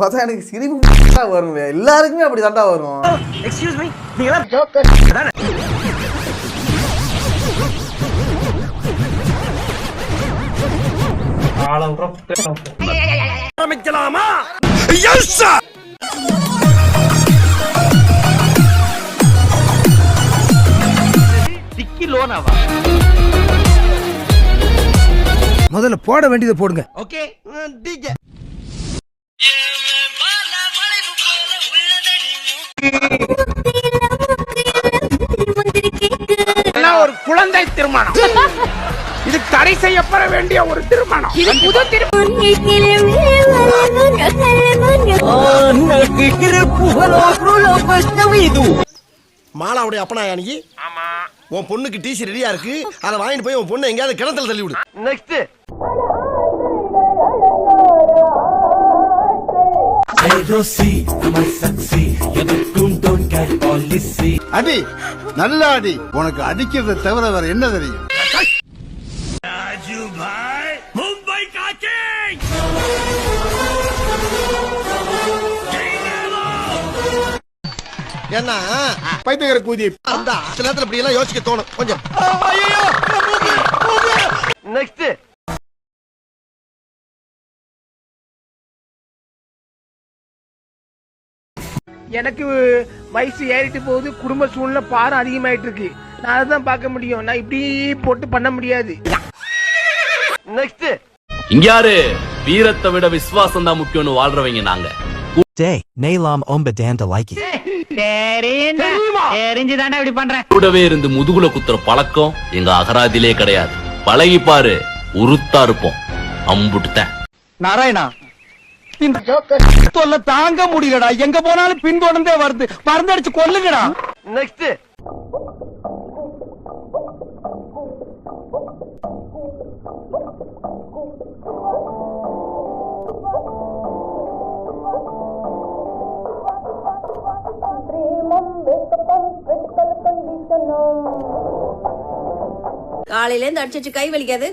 பார்த்தா எனக்கு சிரிப்பு வரும். எல்லாருக்குமே அப்படி தாண்டா வரும் எக்ஸ்கியூஸ் மீ நீங்களா ஆரம்பிக்கலாமா டிக்கி லோனாவா முதல்ல போட வேண்டியதை போடுங்க. ஓகே டிஜே ஒரு குழந்தை திருமணம்? இது தடை செய்யப்பட வேண்டிய ஒரு திருமணம். இது புது திருமணம். மாலாவுடைய அப்பனா நீ உன் பொண்ணுக்கு டிசி ரெடியா இருக்கு. அதை வாங்கிட்டு போய் உன் பொண்ணு எங்கேயாவது கிணத்துல தள்ளி விடு நெக்ஸ்ட் அடி நல்ல அடி உனக்கு அடிக்கிறத தவிர வேற என்ன தெரியும்? மும்பை காக்கி ஏன்னா பைத்தியக்கார கூதி. அந்த சில நேரத்துல இப்படி எல்லாம் யோசிக்க தோணும். கொஞ்சம். நெக்ஸ்ட் எனக்கு வயசு ஏறிட்டு போகுது குடும்ப சூழ்நிலை பாரம் அதிகமாயிட்டு இருக்கு. நான் அதான் பார்க்க முடியும். நான் இப்படி போட்டு பண்ண முடியாது. நெக்ஸ்ட் இங்காரு வீரத்தை விட விசுவாசம் தான் முக்கியம்னு வாழ்றவங்க நாங்க. Nalam Omba Danda like it. கூடவே இருந்து முதுகுல குத்துற பழக்கம் எங்க அகராதிலே கிடையாது. பழகி பாரு உருத்தா இருப்போம். அம்புட்டுத்தேன். நாராயணா தாங்க முடியலடா. எங்க போனாலும் பின்தொடர்ந்தே வருது. மருந்தடிச்சு கொல்லுங்கடா. நெக்ஸ்ட் காலையில இருந்து அடிச்சு கை வலிக்காது.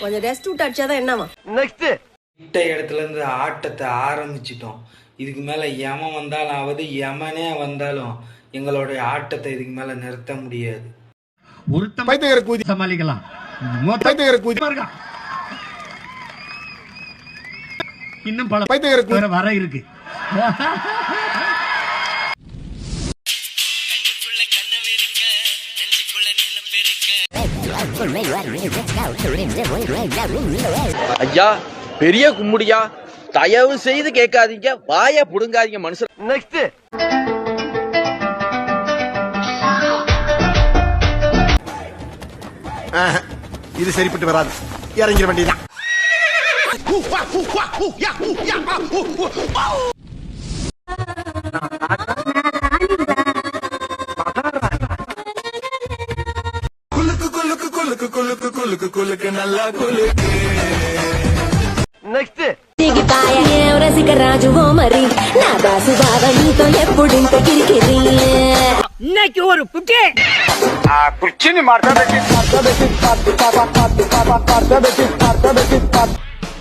கொஞ்சம் ரெஸ்ட் விட்டு அடிச்சாதான் என்னவா நெக்ஸ்ட் விட்ட இடத்துல இருந்து ஆட்டத்தை ஆரம்பிச்சிட்டோம். இதுக்கு மேல யமன் வந்தாலும் ஆவது யமனே வந்தாலும் எங்களுடைய ஆட்டத்தை இதுக்கு மேல நிறுத்த முடியாது. பைத்தியக்கார கூதி. சமாளிக்கலாம். பைத்தியக்கார கூதி. இன்னும் பல பைத்தியக்கார வர இருக்கு. ஐயா பெரிய கும்முடியா தயவு செய்து கேட்காதீங்க வாய புடுங்காதீங்க மனுஷன் நெக்ஸ்ட் ஆஹா, இது சரிப்பட்டு வராது. இறங்கிட வேண்டியதான் నెక్స్ట్ రసిక రాజు ఓ మరి నా బాసు బావ నీతో ఎప్పుడు ఇంత కిరికిరి இன்னைக்கு ஒரு புக்கே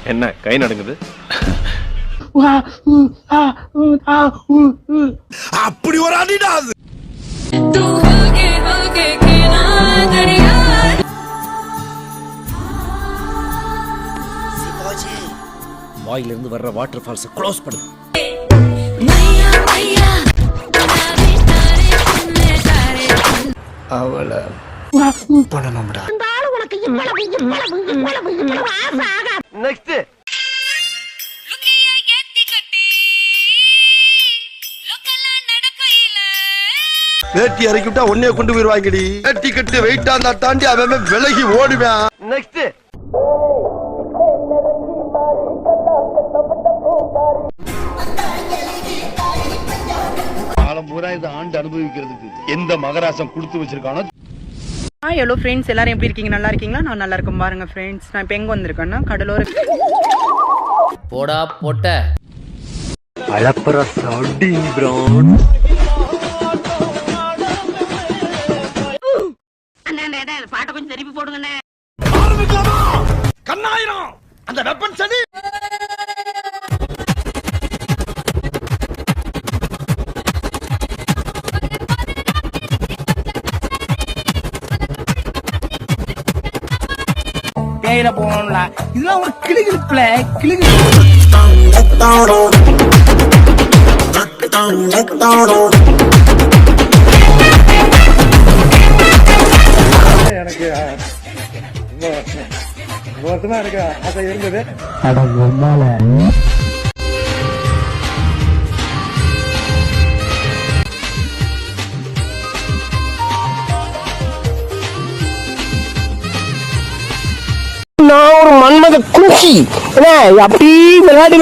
என்ன கை நடுங்குது அப்படி ஒரு அடிடா வாயிலிருந்து வர்ற வாட்டர் ஃபால்ஸ் க்ளோஸ் பண்ணு. நெக்ஸ்ட் வேட்டி இறக்கி விட்டா ஒன்னே கொண்டு போயிருவாங்கடி. வேட்டி கட்டு வெயிட்டா இருந்தா தாண்டி அவன் விலகி ஓடுவேன். நெக்ஸ்ட் பூரா ஆண்டு அனுபவிக்கிறதுக்கு எந்த மகராசம் கொடுத்து வச்சிருக்கானோ ஹாய் ஹலோ ஃப்ரெண்ட்ஸ் எல்லாரும் எப்படி இருக்கீங்க? நல்லா இருக்கீங்களா? நான் நல்லா இருக்கும். பாருங்க ஃப்ரெண்ட்ஸ் நான் இப்போ எங்கே வந்திருக்கேன்னா கடலோர போடா போட்ட. பாட்டை கொஞ்சம் திருப்பி போடுங்கண்ணே. கண்ணாயிரம்! அந்த வெப்பன் சனி பேயில போகணும்ல இதெல்லாம் ஒரு கிளிகிழிப்புல கிளிகிழி நான் ஒரு மன்மத குச்சி அப்படி விளையாடி